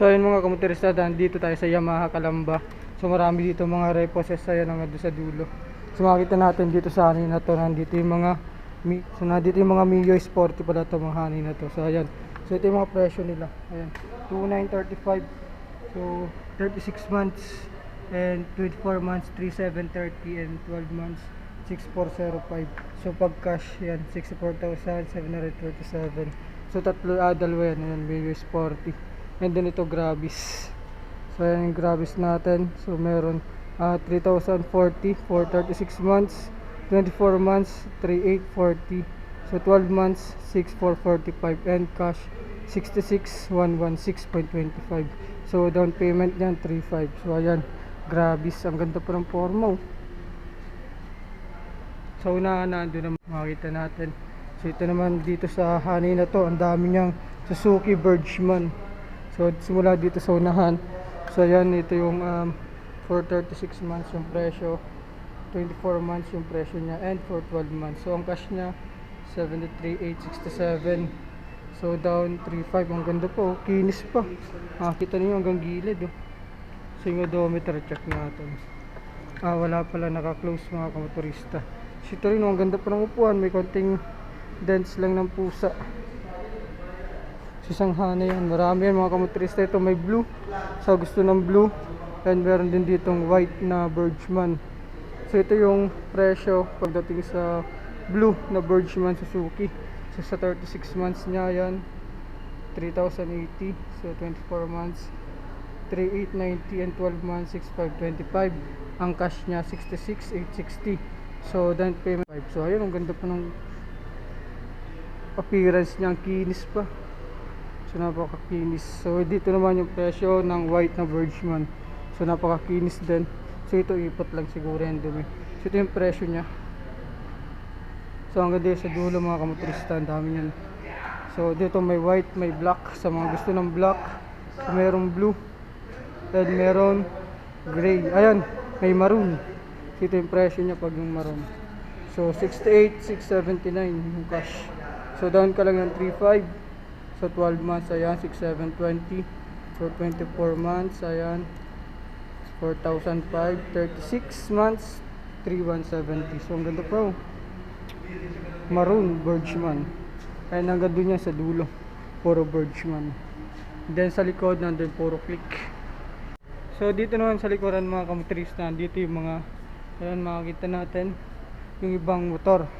So ayun mga kamotorista, dito tayo sa Yamaha Kalamba. So marami dito mga reposes ayan ang sa dulo. So makita natin dito sa hanin na to, nandito yung mga so nandito yung mga Mio Sporty pala to mga hanin na to. So ayan. So ito yung mga presyo nila. Ayan. 2935. So 36 months and 24 months 3730 and 12 months 6405. So pag cash yan 64,737. So tatlo ah, dalawa yan, ayan, Mio Sporty. And then ito Grabis. So ayan yung Grabis natin. So meron ah 3,040 for 36 months, 24 months 3,840. So 12 months 6,445 and cash 66,116.25. So down payment niyan 3,500. So ayan, Grabis. Ang ganda pa ng forma oh. Sa unahan na doon naman makita natin. So ito naman dito sa honey na to, ang dami niyang Suzuki Bergman. So simula dito sa unahan. So ayan, ito yung um, for 36 months yung presyo. 24 months yung presyo niya and for 12 months. So ang cash niya 73,867. So down 3.5 ang ganda po, kinis pa. Makita niyo hanggang gilid oh. So yung odometer check natin. Ah, wala pala naka-close mga kamotorista. So ito rin, oh, ang ganda pa ng upuan. May konting dents lang ng pusa. Sa hana yan. Marami yan mga kamotorista. Ito may blue. Sa gusto ng blue. And meron din ditong white na Bergman. So ito yung presyo pagdating sa blue na Bergman Suzuki. So sa 36 months niya yan. 3,080. So 24 months. 3,890 and 12 months 6,525 ang cash niya 66,860 so down payment 5 so ayun ang ganda pa ng appearance niya ang kinis pa so napakakinis. So dito naman yung presyo ng white na Bergman so napakakinis din. So ito ipot lang siguro yan dumi so ito yung presyo niya. So ang ganda yun sa dulo mga kamotorista ang dami yan so dito may white may black. Sa mga gusto ng black so merong blue. And meron gray. Ayan may maroon. So ito yung presyo niya pag yung maroon. So 68,679 yung cash. So down ka lang ng 3,500 so 12 months ayan 6,720 for 24 months ayan 4,500 36 months 3,170 so ang ganda pa oh maroon Bergman ayan ang ganda niya sa dulo. Puro Bergman then sa likod nandun puro click. So dito naman sa likuran mga kamotorista, dito yung mga ayan makikita natin yung ibang motor.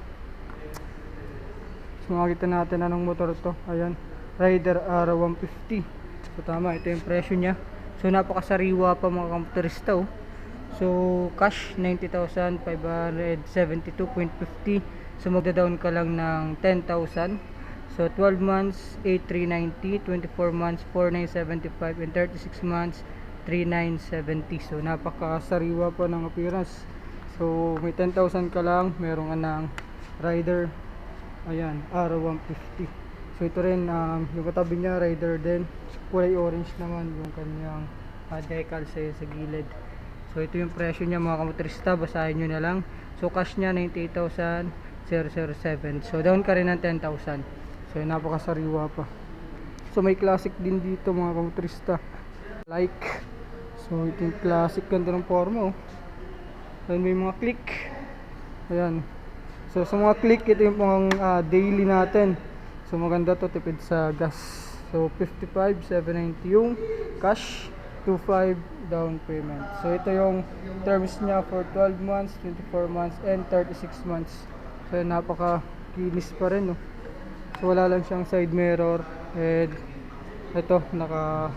So makikita natin anong motor to. Ayan, Rider R150. So tama, ito yung presyo niya. So napakasariwa pa mga kamotorista oh. So cash 90,572.50. So magda-down ka lang ng 10,000. So 12 months 8390, 24 months 4975 and 36 months 3970 so napakasariwa pa ng appearance so may 10,000 ka lang merong anang rider ayan R150 so ito rin um, yung katabi niya rider din. Kulay orange naman yung kanyang uh, decal sa, sa gilid. So ito yung presyo niya mga kamotorista. Basahin nyo na lang. So cash niya 98,007 so down ka rin ng 10,000 so napakasariwa pa. So may classic din dito mga kamotorista. Like. So ito yung classic. Ganda ng forma oh. Then may mga click. Ayan. So sa mga click ito yung pang ah, daily natin so maganda to tipid sa gas. So 55 790 yung cash 25 down payment. So ito yung terms niya for 12 months 24 months and 36 months. So napaka kinis pa rin oh. so wala lang siyang side mirror and ito naka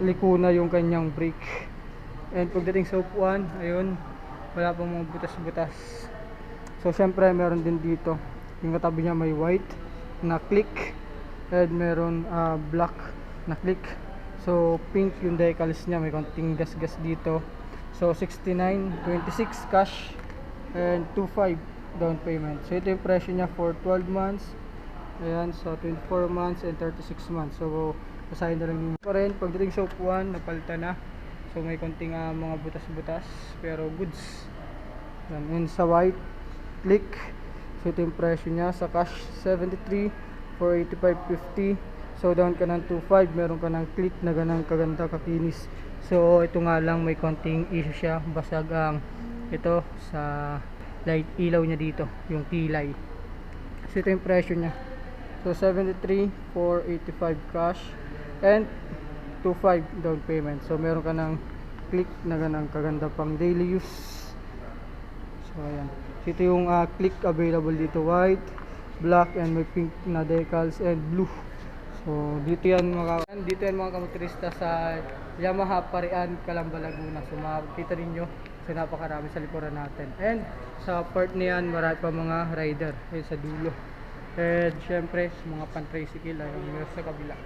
liko na yung kanyang brake. And pagdating sa upuan ayun wala pang mga butas-butas. So syempre meron din dito. Yung katabi niya may white na click. And meron ah, black na click. So pink yung decals niya. May konting gas-gas dito. So 69.26 cash. And 2.5 down payment. So ito yung presyo niya for 12 months. Ayan so 24 months and 36 months. So basahin na lang yung pa rin pagdating sa upuan napalitan na. So may konting ah, mga butas-butas. Pero goods. Yan yun sa white click ito yung presyo niya sa cash 73 for 85.50 So down ka ng 2.5, meron ka ng click na ganang kaganda kakinis. So ito nga lang may konting issue siya, basag ang ito sa light ilaw niya dito, yung kilay. So ito yung presyo niya. So 73, 485 cash and 25 down payment. So meron ka ng click na ganang kaganda pang daily use. So ayan. Ito yung ah, click available dito white, black and may pink na decals and blue. So dito yan mga dito yan mga kamotorista sa Yamaha Parian, Calamba, Laguna. So makikita ninyo so napakarami sa likuran natin. And sa part na yan marami pa mga rider ayun sa dulo. And syempre sa mga pan-tricycle ay meron sa kabila.